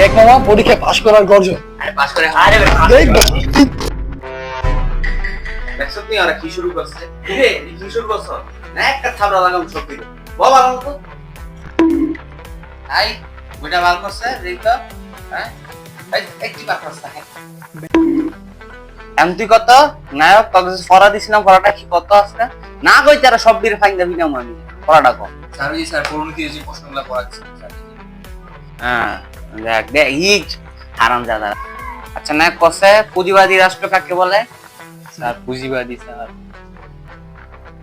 দেখ মামা পরীক্ষায় পাশ করার গর্জন। আরে পাস করে আরে দেখ দেখছ তুমি কি শুরু করছে? রে কি শুরু করছ? না একটা থাবড়া লাগাম সব দিকে বাবা লাগাম তো আই ওইটা ভালো করছে রিকা হ্যাঁ? এমতি কত? নায়ক তোকে ফরা দিছিলাম ফরাটা কি কত আছে না কই তারা সব দিয়ে ফাইন দেবি না আমি? ফরাটা কম স্যার পরিণতি যে প্রশ্নগুলো পড়াচ্ছে স্যার। হ্যাঁ দেখ দেখ হিজ হারাম জাদা। আচ্ছা না কসে পুঁজিবাদী রাষ্ট্র কাকে বলে? স্যার পুঁজিবাদী স্যার।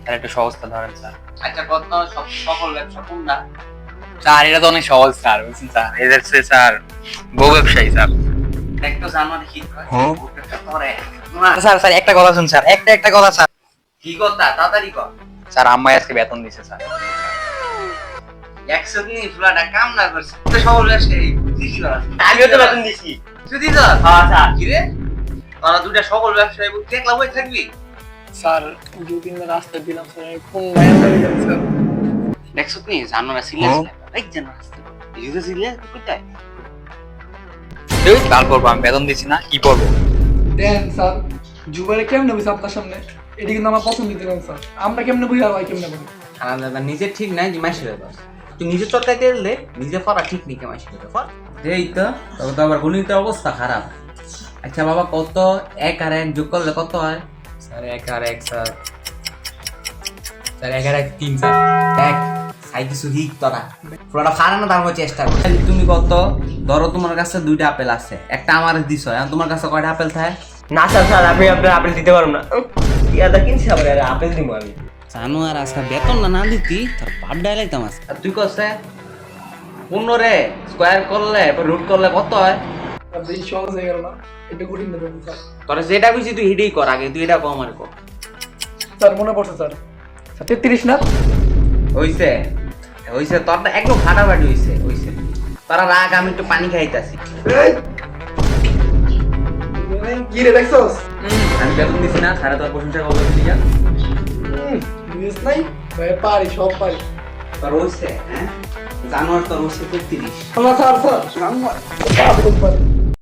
স্যার একটা ধরেন স্যার। আচ্ছা কত সব সকল ব্যবসা কোনটা? স্যার এটা তো অনেক সহজ স্যার বুঝছেন স্যার। এদের সে স্যার বউ ব্যবসায়ী স্যার। একটু হ্যাঁ। স্যার স্যার একটা কথা শুন স্যার একটা একটা কথা স্যার। কি কথা? তাড়াতাড়ি কর। স্যার আম্মাই আজকে বেতন দিছে স্যার। একশো দিন ফুলাটা কাম না করছে। তো ব্যবসায়ী করা আমিও তো বেতন দিছি। তুই দিছ? হ্যাঁ স্যার কি রে? তোরা দুটা সকল ব্যবসায়ী বই থাকবি? স্যার দু তিনটা রাস্তা দিলাম স্যার আমি কোন মায়ের বাড়ি যাব স্যার। দেখছ তুমি জানুয়ারি সিরিয়াস এই জানুয়ারি এই যে সিরিয়াস কোথায়? তুই কাল করব আমি বেতন দিছি না কি করব দেন স্যার জুবাইরে কেমনে বুঝি আপনার সামনে? এটি কিন্তু আমার পছন্দ দিলেন স্যার। আমরা কেমনে বুঝি আর কেমনে বুঝি? খানা দাদা নিজে ঠিক নাই যে মাসির দোষ তুই নিজে চটকাই তেল দে নিজে পড়া ঠিক নেই কে মাসির দোষ এই তো তবে তো আবার গণিতের অবস্থা খারাপ। আচ্ছা বাবা কত? এক আর এক যোগ করলে কত হয়? স্যার এক আর এক স্যার। স্যার এক আর এক তিন স্যার। দেখ সাই কিছু হিক তোরা। পুরোটা ফারানো দাঁড়ানোর চেষ্টা কর। তাহলে তুমি কত? ধরো তোমার কাছে দুইটা আপেল আছে। একটা আমার দিছ এখন তোমার কাছে কয়টা আপেল থাকে? না স্যার স্যার আমি আপনার আপেল দিতে পারব না। ইয়াদা কিনছি আবার আপেল দিব আমি। জানো আর আজকে বেতন না না দিতি তোর বাপ ডাইলাইতাম আজকে আর তুই কছে পনেরো রে স্কোয়ার করলে রুট করলে কত হয়? সহজ হয়ে গেল না এটা কঠিন তোরা যেটা বুঝি তুই হিডেই কর আগে তুই এটা কম আর কর স্যার মনে পড়ছে স্যার। তেত্রিশ না? হইছে হইছে তোর তো একদম ফাটাফাটি হইছে হইছে। তোরা রাগ আমি একটু পানি খাইতাছি। কি রে দেখছস? আমি বেতন দিছি না সাড়ে তোর প্রশংসা করব বুঝিস নাই ভাই পারি সব পারি। তোর হইছে হ্যাঁ? জানোয়ার তোর হইছে তেত্রিশ। আমার স্যার স্যার আমার